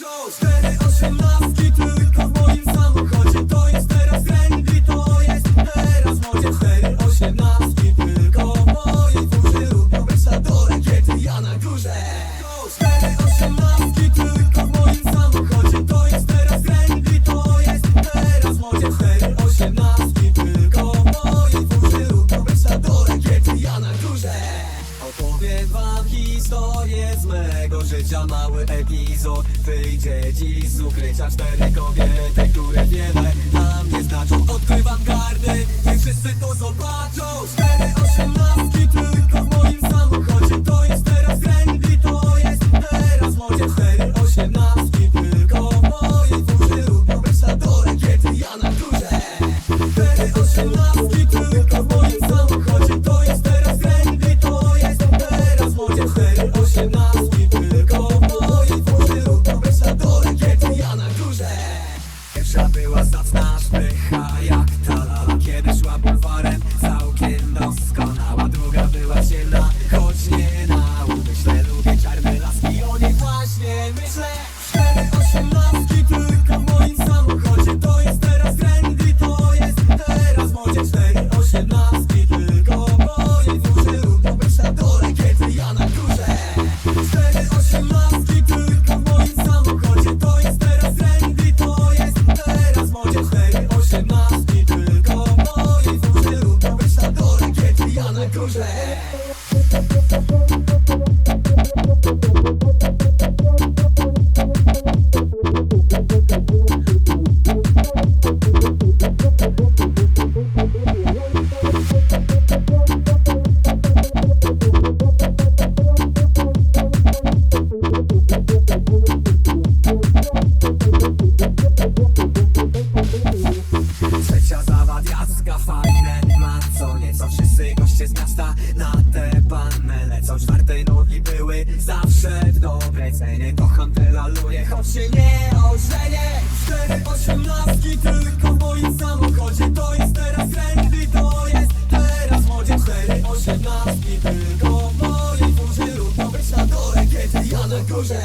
Cztery osiemnastki tylko w moim historię z mego życia. Mały epizod wyjdzie dziś z ukrycia. Cztery kobiety, które wiele nam nie znaczą. Odkrywam gardy, niech wszyscy to zobaczą. Cztery osiemnastki tylko w moim samochodzie. To jest teraz trendy, to jest teraz modzie. Cztery osiemnastki tylko w mojej furze Lubią Mersadorek, kiedy ja na górze. Cztery osiemnastki na górze zawsze w dobrej cenie Kocham te laluje, choć się nie ożenię Cztery osiemnastki tylko w moim samochodzie To jest teraz trendy, to jest teraz modzie. Cztery osiemnastki tylko w mojej furze Lubią być na dole, kiedy ja na górze